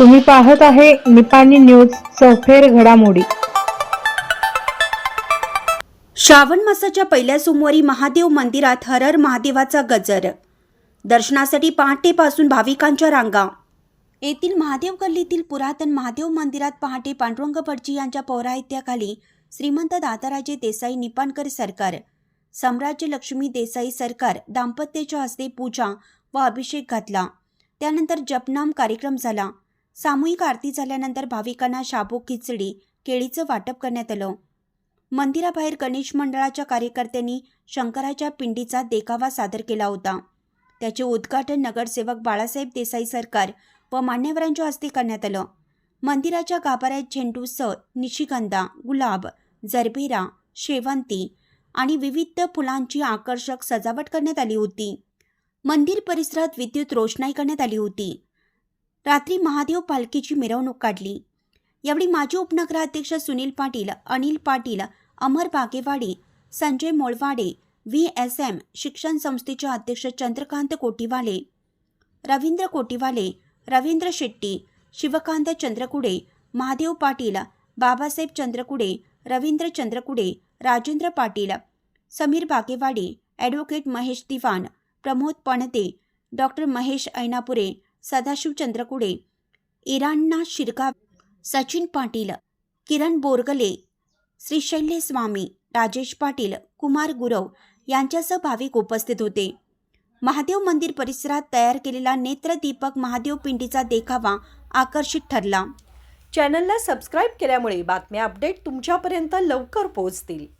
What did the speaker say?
तुम्ही पाहत आहे निपाणी न्यूज चौफेर घडामोडी. श्रावण मासाच्या पहिल्या सोमवारी महादेव मंदिरात हरर महादेवाचा गजर. दर्शनासाठी पहाटेपासून भाविकांच्या रांगा. येथील महादेव गल्लीतील पुरातन महादेव मंदिरात पहाटे पांडुरंग भटजी यांच्या पौराहित्याखाली श्रीमंत दादाराजे देसाई निपाणकर सरकार साम्राज्य लक्ष्मी देसाई सरकार दाम्पत्याच्या हस्ते पूजा व अभिषेक घातला. त्यानंतर जपनाम कार्यक्रम झाला. सामूहिक आरती झाल्यानंतर भाविकांना शाबू खिचडी केळीचं वाटप करण्यात आलं. मंदिराबाहेर गणेश मंडळाच्या कार्यकर्त्यांनी शंकराच्या पिंडीचा देखावा सादर केला होता. त्याचे उद्घाटन नगरसेवक बाळासाहेब देसाई सरकार व मान्यवरांच्या हस्ते करण्यात आलं. मंदिराच्या गाभाऱ्यात झेंडूसह निशिगंधा गुलाब जरबेरा शेवंती आणि विविध फुलांची आकर्षक सजावट करण्यात आली होती. मंदिर परिसरात विद्युत रोषणाई करण्यात आली होती. रात्री महादेव पालखीची मिरवणूक काढली. यावेळी माजी उपनगराध्यक्ष Sunil Patil Anil Patil Amar Bagewadi Sanjay Molwade V S M शिक्षण संस्थेचे अध्यक्ष चंद्रकांत कोटीवाले रवींद्र कोटीवाले रवींद्र शेट्टी शिवकांत चंद्रकुडे महादेव पाटील बाबासाहेब चंद्रकुडे रवींद्र चंद्रकुडे राजेंद्र पाटील समीर बागेवाडी ॲडव्होकेट महेश दिवान प्रमोद पणते डॉक्टर महेश ऐनापुरे सदाशिव चंद्रकुडे इराण्णा शिरका सचिन पाटील किरण बोरगले श्रीशैल्य स्वामी राजेश पाटील कुमार गुरव यांच्यासह भाविक उपस्थित होते. महादेव मंदिर परिसरात तयार केलेला नेत्रदीपक महादेव पिंडीचा देखावा आकर्षित ठरला. चॅनलला सबस्क्राईब केल्यामुळे बातम्या अपडेट तुमच्यापर्यंत लवकर पोहोचतील.